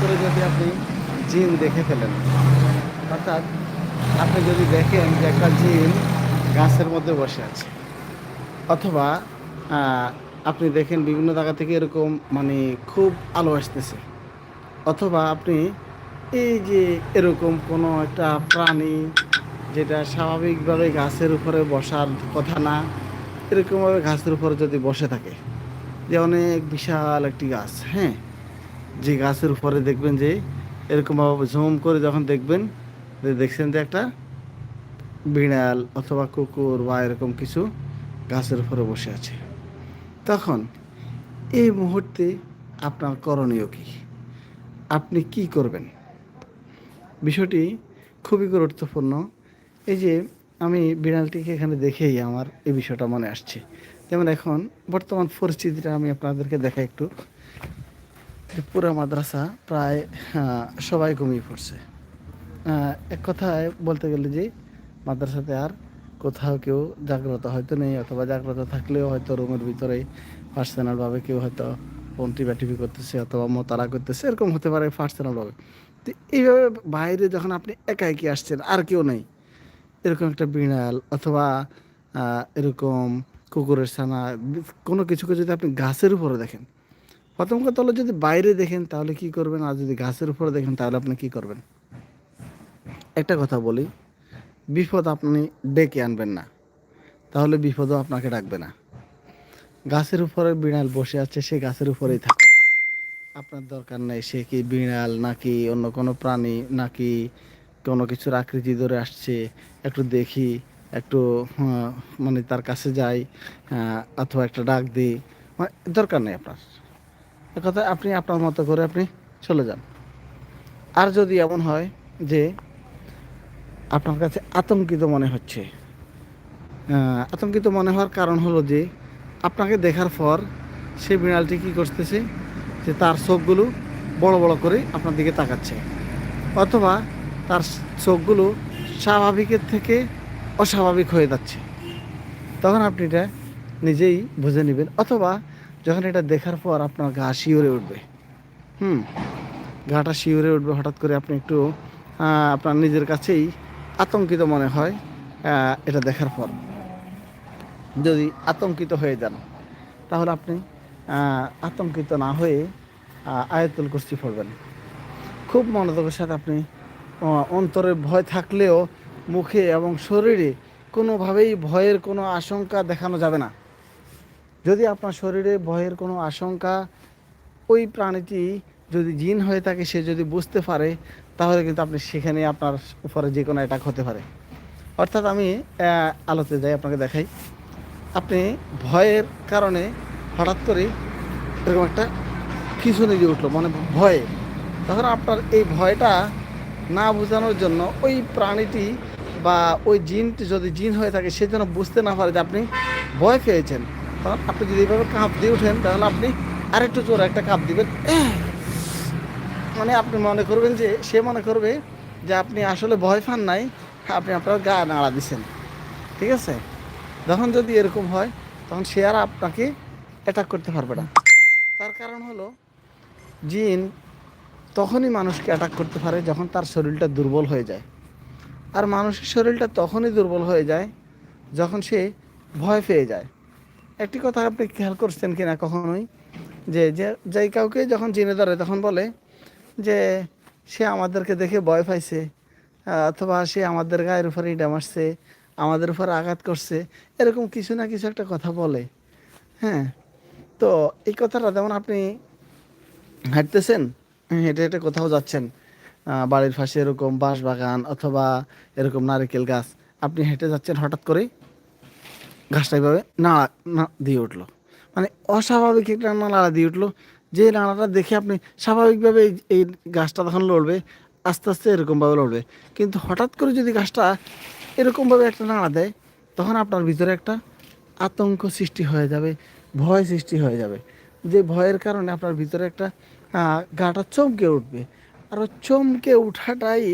করে যদি আপনি জিন দেখে ফেলেন, অর্থাৎ আপনি যদি দেখেন যে একটা জিন গাছের মধ্যে বসে আছে, অথবা আপনি দেখেন বিভিন্ন জায়গা থেকে এরকম মানে খুব আলো আসতেছে, অথবা আপনি এই যে এরকম কোনো একটা প্রাণী যেটা স্বাভাবিকভাবে গাছের উপরে বসার কথা না, এরকমভাবে গাছের উপরে যদি বসে থাকে, যে অনেক বিশাল একটি গাছ হ্যাঁ? যে গাছের উপরে দেখবেন যে এরকমভাবে ঝুম করে যখন দেখবেন, যে দেখছেন যে একটা বিড়াল অথবা কুকুর বা এরকম কিছু গাছের উপরে বসে আছে। তখন এই মুহূর্তে আপনার করণীয় কি? আপনি কি করবেন? বিষয়টি খুবই গুরুত্বপূর্ণ। এই যে আমি বিড়ালটিকে এখানে দেখেই আমার এই বিষয়টা মনে আসছে। যেমন এখন বর্তমান পরিস্থিতিটা আমি আপনাদেরকে দেখাই একটু। পুরো মাদ্রাসা প্রায় আহ, সবাই ঘুমিয়ে পড়ছে। এক কথায় বলতে গেলে যে মাদ্রাসাতে আর কোথাও কেউ জাগ্রত হয়তো নেই অথবা জাগ্রত থাকলেও হয়তো রুমের ভিতরে পার্সোনালভাবে কেউ হয়তো ফোন টিপা টিপি করতেছে অথবা মোতারা করতেছে এরকম হতে পারে পার্সোনালভাবে তো এইভাবে বাইরে যখন আপনি একা একই আসছেন আর কেউ নেই এরকম একটা বিড়াল অথবা এরকম কুকুরের ছানা কোনো কিছুকে যদি আপনি গাছের উপরে দেখেন প্রথম কথা হলো, যদি বাইরে দেখেন, তাহলে কি করবেন? আর যদি গাছের উপরে দেখেন, তাহলে আপনি কি করবেন? একটা কথা বলি, বিপদ আপনি ডেকে আনবেন না। তাহলে বিপদও আপনাকে ডাকবে না। গাছের উপরে বিড়াল বসে আছে, সে গাছের উপরেই থাকুক আপনার দরকার নেই, সে কি বিড়াল নাকি অন্য কোনো প্রাণী, নাকি কোনো কিছুর আকৃতি ধরে আসছে? একটু দেখি, একটু মানে তার কাছে যাই অথবা একটা ডাক দিই। মানে দরকার নেই আপনার। কথা আপনি আপনার মতো করে আপনি চলে যান। আর যদি এমন হয় যে আপনার কাছে আতঙ্কিত মনে হচ্ছে আতঙ্কিত মনে হওয়ার কারণ হলো যে আপনাকে দেখার পর সে বিড়ালটি কী করতেছে যে তার চোখগুলো বড় বড় করে আপনার দিকে তাকাচ্ছে। অথবা তার চোখগুলো স্বাভাবিকের থেকে অস্বাভাবিক হয়ে যাচ্ছে। তখন আপনি এটা নিজেই বুঝে নেবেন। অথবা যখন এটা দেখার পর আপনার গা শিওরে উঠবে। হুম? গাটা শিওরে উঠবে, হঠাৎ করে আপনি একটু আপনার নিজের কাছেই আতঙ্কিত মনে হয় এটা দেখার পর। যদি আতঙ্কিত হয়ে যান, তাহলে আপনি আতঙ্কিত না হয়ে আয়াতুল কুস্তি পড়বেন। খুব মনোযোগের সাথে আপনি অন্তরে ভয় থাকলেও মুখে এবং শরীরে কোনোভাবেই ভয়ের কোনো আশঙ্কা দেখানো যাবে না। যদি আপনার শরীরে ভয়ের কোনো আশঙ্কা, ওই প্রাণীটি যদি জিন হয়ে থাকে, সে যদি বুঝতে পারে, তাহলে কিন্তু আপনি সেখানে আপনার উপরে যে কোনো অ্যাটাক হতে পারে। অর্থাৎ আমি আলোতে যাই, আপনাকে দেখাই। আপনি ভয়ের কারণে হঠাৎ করে এরকম একটা কিছু নিয়ে উঠল মানে ভয়ে। তখন আপনার এই ভয়টা না বোঝানোর জন্য ওই প্রাণীটি বা ওই জিনটি যদি জিন হয়ে থাকে, সে যেন বুঝতে না পারে যে আপনি ভয় পেয়েছেন। তখন আপনি যদি এইভাবে কাঁপ দিয়ে ওঠেন তাহলে আপনি আরেকটু জোরে একটা কাঁপ দিবেন। মানে আপনি মনে করবেন যে, সে মনে করবে যে, আপনি আসলে ভয় পান নাই, আপনি আপনার গা নাড়া দিছেন। ঠিক আছে? যখন যদি এরকম হয়, তখন সে আর আপনাকে অ্যাটাক করতে পারবে না। তার কারণ হলো, জিন তখনই মানুষকে অ্যাটাক করতে পারে যখন তার শরীরটা দুর্বল হয়ে যায়। আর মানুষের শরীরটা তখনই দুর্বল হয়ে যায় যখন সে ভয় পেয়ে যায়। একটি কথা আপনি খেয়াল করছেন কিনা কখনোই? যে যে যেই কাউকে যখন জিনে ধরে তখন বলে যে, সে আমাদেরকে দেখে ভয় পাইছে অথবা সে আমাদের গায়ের উপরে ইডা মারছে, আমাদের উপর আঘাত করছে, এরকম কিছু না কিছু একটা কথা বলে। হ্যাঁ? তো এই কথাটা যেমন আপনি হাঁটতেছেন হেঁটে হেঁটে কোথাও যাচ্ছেন বাড়ির পাশে এরকম বাঁশ বাগান অথবা এরকম নারিকেল গাছ, আপনি হেঁটে যাচ্ছেন হঠাৎ করে গাছটা এইভাবে নাড়া না, দিয়ে উঠল। মানে অস্বাভাবিক একটা নাড়া দিয়ে উঠল। যে নাড়াটা দেখে আপনি স্বাভাবিকভাবে এই গাছটা তখন লড়বে, আস্তে আস্তে এরকমভাবে লড়বে। কিন্তু হঠাৎ করে যদি গাছটা এরকমভাবে একটা নাড়া দেয়, তখন আপনার ভিতরে একটা আতঙ্ক সৃষ্টি হয়ে যাবে, ভয় সৃষ্টি হয়ে যাবে। যে ভয়ের কারণে আপনার ভিতরে একটা গাটা চমকে উঠবে। আর চমকে উঠাটাই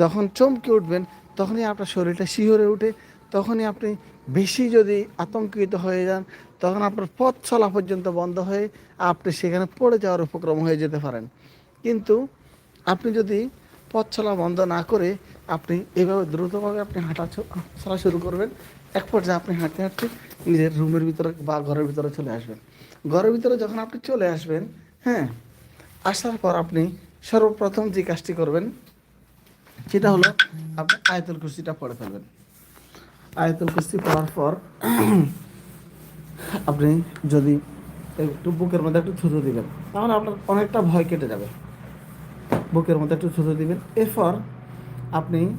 যখন চমকে উঠবেন তখনই আপনার শরীরটা শিহরে উঠে, তখনই আপনি বেশি যদি আতঙ্কিত হয়ে যান, তখন আপনার পথ চলা পর্যন্ত বন্ধ হয়ে আপনি সেখানে পড়ে যাওয়ার উপক্রম হয়ে যেতে পারেন। কিন্তু আপনি যদি পথ চলা বন্ধ না করে আপনি এভাবে দ্রুতভাবে আপনি হাঁটা চলা শুরু করবেন, এক পর্যায়ে আপনি হাঁটতে হাঁটতে নিজের রুমের ভিতরে বা ঘরের ভিতরে চলে আসবেন। ঘরের ভিতরে যখন আপনি চলে আসবেন হ্যাঁ আসার পর আপনি সর্বপ্রথম যে কাজটি করবেন সেটা হলো আপনি আয়তুল কুস্তিটা পড়ে ফেলবেন। আয়তুল কুস্তি পড়ার পর আপনি যদি একটু বুকের মধ্যে একটু থুতু দিবেন, তাহলে আপনার অনেকটা ভয় কেটে যাবে। বুকের মধ্যে একটু থুতু দিবেন, এরপর আপনি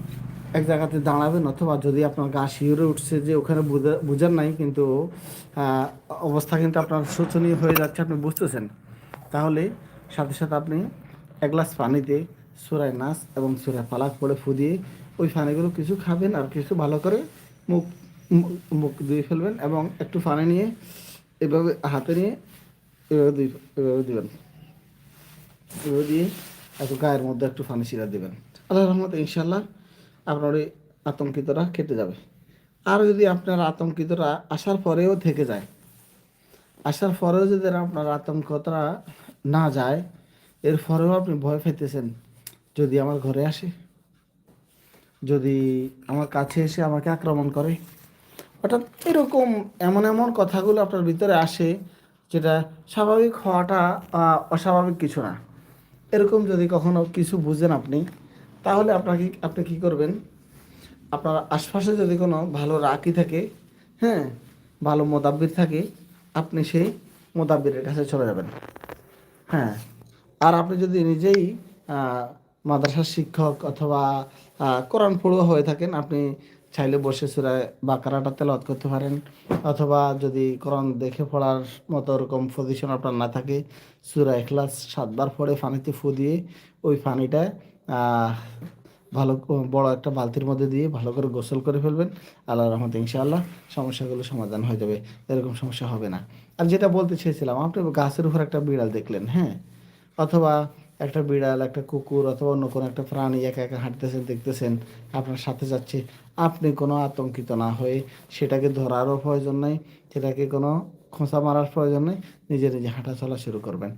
এক জায়গাতে দাঁড়াবেন অথবা যদি আপনার গা শিউরে উঠছে যে ওখানে বুঝা- বুঝার নাই, কিন্তু অবস্থা কিন্তু আপনার শোচনীয় হয়ে যাচ্ছে, আপনি বুঝতেছেন। তাহলে সাথে সাথে আপনি এক গ্লাস পানিতে সুরায় নাচ এবং সুরায় পালাক পড়ে ফু দিয়ে ওই পানিগুলো কিছু খাবেন আর কিছু ভালো করে মুখ মুখ- ধুয়ে ফেলবেন এবং একটু পানি নিয়ে এভাবে হাতে নিয়ে এভাবে দুই এভাবে দিবেন। এভাবে দিয়ে একটু গায়ের মধ্যে একটু ফানি শিরা দেবেন। আল্লাহ রহমতে ইনশাল্লাহ আপনার ওই আতঙ্কিতরা কেটে যাবে। আর যদি আপনার আতঙ্কিতরা আসার পরেও থেকে যায়, আসার পরেও যদি আপনার আতঙ্কতা না যায়, এর পরেও আপনি ভয় পেতেছেন যদি আমার ঘরে আসে, যদি আমার কাছে এসে আমাকে আক্রমণ করে। অর্থাৎ এরকম এমন এমন কথাগুলো আপনার ভিতরে আসে, যেটা স্বাভাবিক হওয়াটা অস্বাভাবিক কিছু না। এরকম যদি কখনো কিছু বুঝেন আপনি, তাহলে আপনাকে, আপনি কি করবেন? আপনার আশপাশে যদি কোনো ভালো রাকি থাকে হ্যাঁ ভালো মোদাব্বির থাকে, আপনি সেই মোদাব্বিরের কাছে চলে যাবেন। হ্যাঁ আর আপনি যদি নিজেই মাদ্রাসার শিক্ষক অথবা কোরআন পড়ুয়া হয়ে থাকেন, আপনি চাইলে বসে সুরায় বাকারাটা তেলাওয়াত করতে পারেন। অথবা যদি কোরআন দেখে পড়ার মতো ওরকম পজিশন আপনার না থাকে, সুরা এখলাস সাতবার পরে পানিতে ফু দিয়ে ওই পানিটা ভালো বড় একটা বালতির মধ্যে দিয়ে ভালো করে গোসল করে ফেলবেন। আল্লাহ রহমত ইনশাআল্লাহ সমস্যাগুলো সমাধান হয়ে যাবে, এরকম সমস্যা হবে না। আর যেটা বলতে চেয়েছিলাম, আপনি গাছের উপর একটা বিড়াল দেখলেন হ্যাঁ? অথবা একটা বিড়াল, একটা কুকুর অথবা অন্য কোনো একটা প্রাণী একা একা হাঁটতেছেন, দেখতেছেন, আপনার সাথে যাচ্ছে, আপনি কোনো আতঙ্কিত না হয়ে সেটাকে ধরারও প্রয়োজন নেই, সেটাকে কোনো খোঁচা মারার প্রয়োজন নেই, নিজে নিজে হাঁটা চলা শুরু করবেন।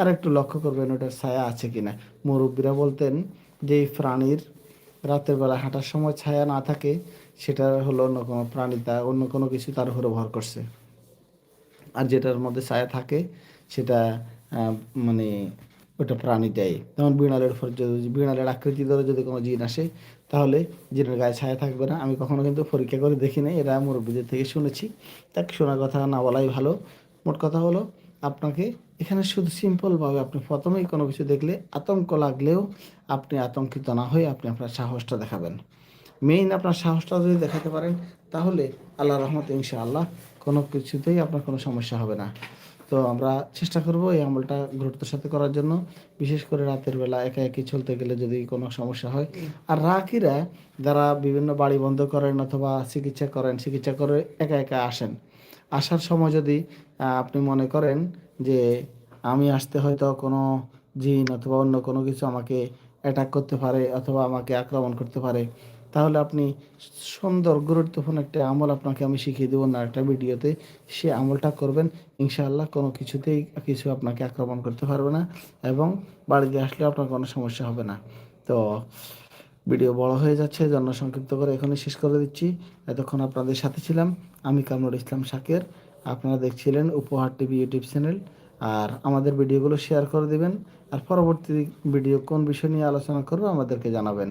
আর একটু লক্ষ্য করবেন ওটার ছায়া আছে কিনা। মুরব্বীরা বলতেন যে এই প্রাণীর রাতের বেলা হাঁটার সময় ছায়া না থাকে, সেটা হলো অন্য কোনো প্রাণী তা, অন্য কোনো কিছু তার উপরে ভর করছে। আর যেটার মধ্যে ছায়া থাকে, সেটা মানে ওটা প্রাণীটাই যেমন বিড়ালের উপর যদি বিড়ালের আকৃতি ধরে যদি কোনো জিন আসে, তাহলে জিনের গায়ে ছায়া থাকবে না। আমি কখনো কিন্তু পরীক্ষা করে দেখি নাই এরা মুরব্বীদের থেকে শুনেছি। তাকে শোনার কথা না বলাই ভালো। মোট কথা হলো, আপনাকে এখানে শুধু সিম্পলভাবে আপনি প্রথমেই কোনো কিছু দেখলে আতঙ্ক লাগলেও আপনি আতঙ্কিত না হয়ে আপনি আপনার সাহসটা দেখাবেন। মেইন আপনার সাহসটা যদি দেখাতে পারেন, তাহলে আল্লাহ রহমত ইনশাআল্লাহ কোনো কিছুতেই আপনার কোনো সমস্যা হবে না। তো আমরা চেষ্টা করব এই আমলটা গুরুত্বের সাথে করার জন্য। বিশেষ করে রাতের বেলা একা একই চলতে গেলে যদি কোনো সমস্যা হয়। আর রাকিরা যারা বিভিন্ন বাড়ি বন্ধ করেন অথবা চিকিৎসা করেন, চিকিৎসা করে একা একা আসেন। আসার সময় যদি আপনি মনে করেন যে আমি আসতে হয়তো কোনো জিন অথবা অন্য কোনো কিছু আমাকে অ্যাটাক করতে পারে অথবা আমাকে আক্রমণ করতে পারে তাহলে আপনি সুন্দর, গুরুত্বপূর্ণ একটা আমল আপনাকে আমি শিখিয়ে দেবো না একটা ভিডিওতে। সে আমলটা করবেন, ইনশাআল্লাহ কোনো কিছুতেই কিছু আপনাকে আক্রমণ করতে পারবে না এবং বাড়িতে আসলে আপনার কোনো সমস্যা হবে না। তো ভিডিও বড় হয়ে যাচ্ছে, জন্য সংক্ষিপ্ত করে এখনই শেষ করে দিচ্ছি। এতক্ষণ আপনাদের সাথে ছিলাম, আমি কামরুল ইসলাম শাকের। আপনারা দেখছিলেন উপহার টিভি ইউটিউব চ্যানেল। আর আমাদের ভিডিওগুলো শেয়ার করে দিবেন। আর পরবর্তী ভিডিও কোন বিষয় নিয়ে আলোচনা করব আমাদেরকে জানাবেন।